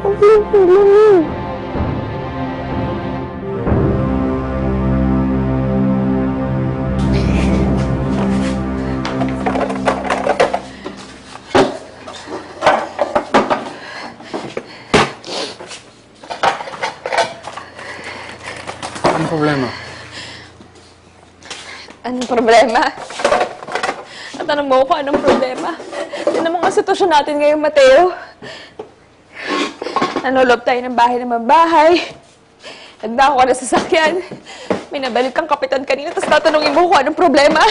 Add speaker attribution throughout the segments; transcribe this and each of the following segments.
Speaker 1: Ano yung problema?
Speaker 2: Anong problema?
Speaker 1: Anong problema? Natanong mo ko anong problema? Tignan mo nga sitwasyon natin ngayon, Mateo. Nanolob tayo ng bahay ng bahay. Nagdako ka na sa sasakyan. May nabalik kang kapitan kanina, tapos tatanungin mo kung anong problema.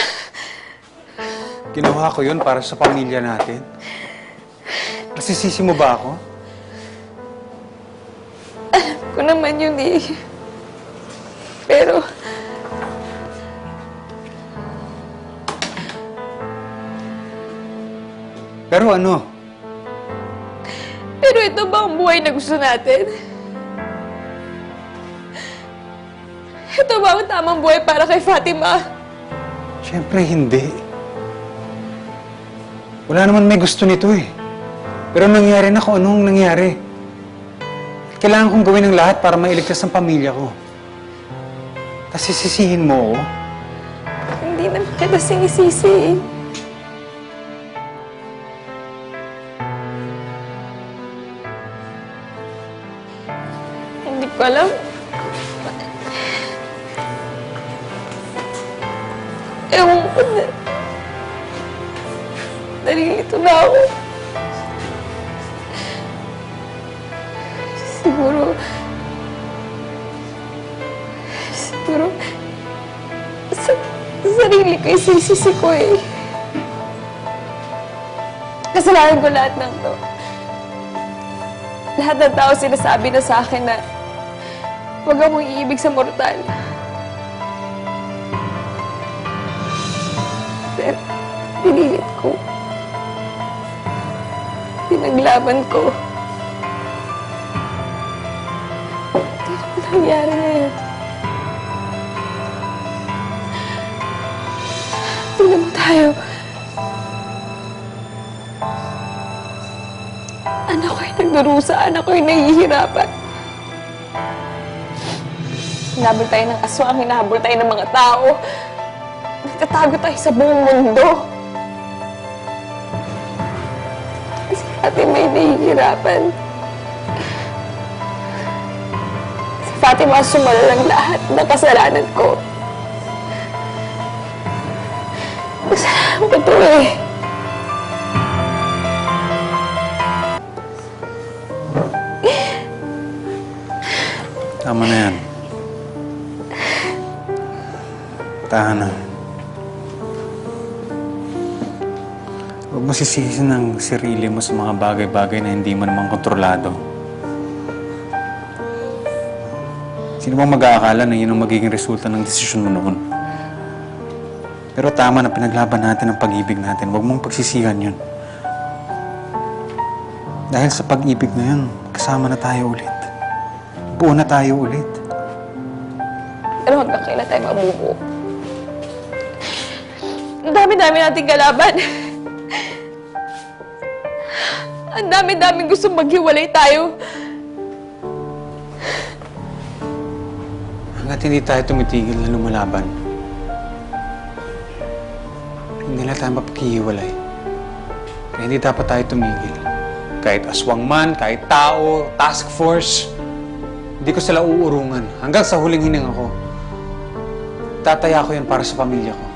Speaker 2: Ginawa ko yun para sa pamilya natin. Nasisisi mo ba ako?
Speaker 1: Kung naman yun eh. Pero,
Speaker 2: Pero ano?
Speaker 1: Pero ito ba ang buhay na gusto natin? Ito ba ang tamang buhay para kay Fatima?
Speaker 2: Siyempre hindi. Wala naman may gusto nito eh. Pero nangyari na kung anong nangyari. Kailangan kong gawin ang lahat para mailigtas ang pamilya ko. Tapos sisisihin mo ako?
Speaker 1: Hindi naman kita sinisisi. Ko alam. Ewan ko na. Nalilito na ako. Siguro... Siguro... Sa sarili ko, isisisi ko eh. Kasalanan ko lahat ng to. Lahat ng tao sinasabi na sa akin na huwag akong iibig sa mortal. Pero pinilit ko. Pinaglaban ko. Ano nangyari ngayon? Tingnan mo tayo. Anak ko yung nagdurusa. Anak ko yung nahihirapan. Hinabol tayo ng aswang. Hinabol tayo ng mga tao. Nagtatago tayo sa buong mundo. Kasi Fatima yung nahihirapan. Si Fatima sumalo ng lahat ng kasalanan ko. Kasalanan ko eh.
Speaker 2: Tama na yan. Tahan na. Huwag mo sisisi ng sarili mo sa mga bagay-bagay na hindi mo naman kontrolado. Sino bang mag-aakala na yun ang magiging resulta ng desisyon mo noon? Pero tama na pinaglaban natin ang pag-ibig natin. Huwag mong pagsisihan yun. Dahil sa pag-ibig na yun, kasama na tayo ulit. Buo na tayo ulit.
Speaker 1: Pero hanggang kailan tayo mabubuo? Dami-dami nating kalaban. Ang dami-daming gusto maghiwalay tayo.
Speaker 2: Hanggat hindi tayo tumitigil na lumalaban, hindi na tayo mapaghihiwalay. Kaya hindi dapat tayo tumigil. Kahit aswang man, kahit tao, task force, hindi ko sila uurungan. Hanggang sa huling hininga ko, tataya ko yan para sa pamilya ko.